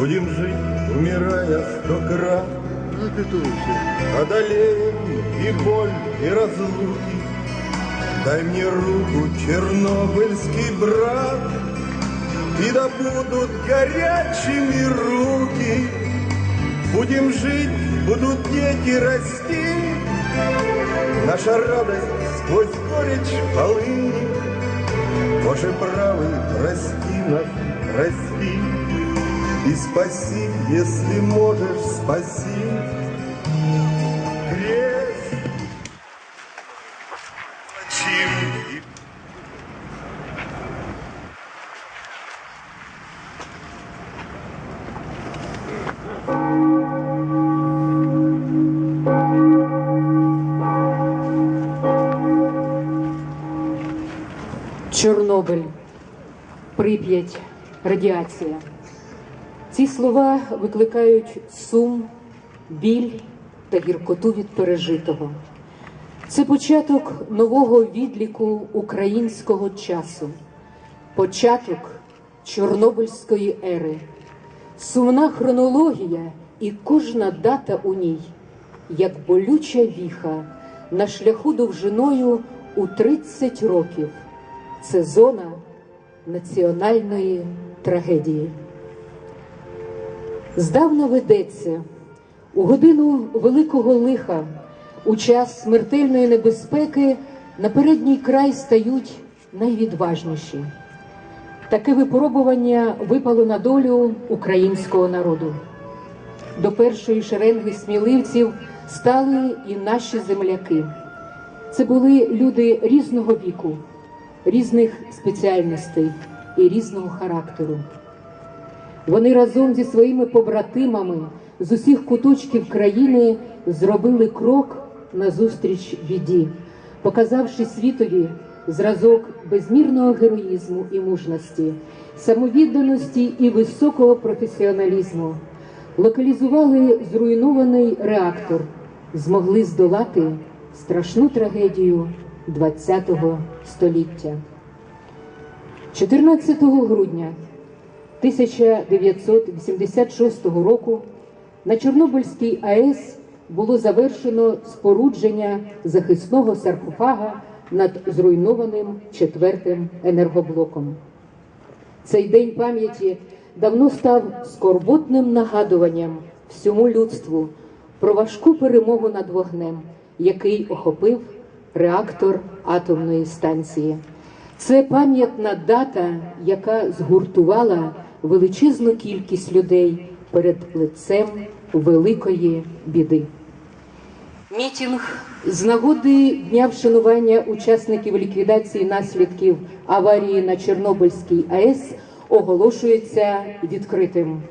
Будем жить, умирая сто крат, Одолеем и боль, и разлуки. Дай мне руку, чернобыльский брат, И да будут горячими руки. Будем жить, будут дети расти, Наша радость сквозь горечь полыни. Боже правый, прости нас, прости, И спаси, если можешь, спаси. Крест Чим и Чорнобиль, Прип'ять, радіація. Ці слова викликають сум, біль та гіркоту від пережитого. Це початок нового відліку українського часу, початок Чорнобильської ери, сумна хронологія і кожна дата у ній, як болюча віха на шляху довжиною у 30 років. Це зона національної трагедії. Здавна ведеться у годину великого лиха, у час смертельної небезпеки на передній край стають найвідважніші. Таке випробування випало на долю українського народу. До першої шеренги сміливців стали і наші земляки. Це були люди різного віку, різних спеціальностей і різного характеру. Вони разом зі своїми побратимами з усіх куточків країни зробили крок назустріч біді, показавши світові зразок безмірного героїзму і мужності, самовідданості і високого професіоналізму. Локалізували зруйнований реактор, змогли здолати страшну трагедію ХХ століття. 14 грудня 1986 року на Чорнобильській АЕС було завершено спорудження захисного саркофага над зруйнованим четвертим енергоблоком. Цей день пам'яті давно став скорботним нагадуванням всьому людству про важку перемогу над вогнем, який охопив реактор атомної станції. Це пам'ятна дата, яка згуртувала величезну кількість людей перед лицем великої біди. Мітінг з нагоди дня вшанування учасників ліквідації наслідків аварії на Чорнобильській АЕС оголошується відкритим.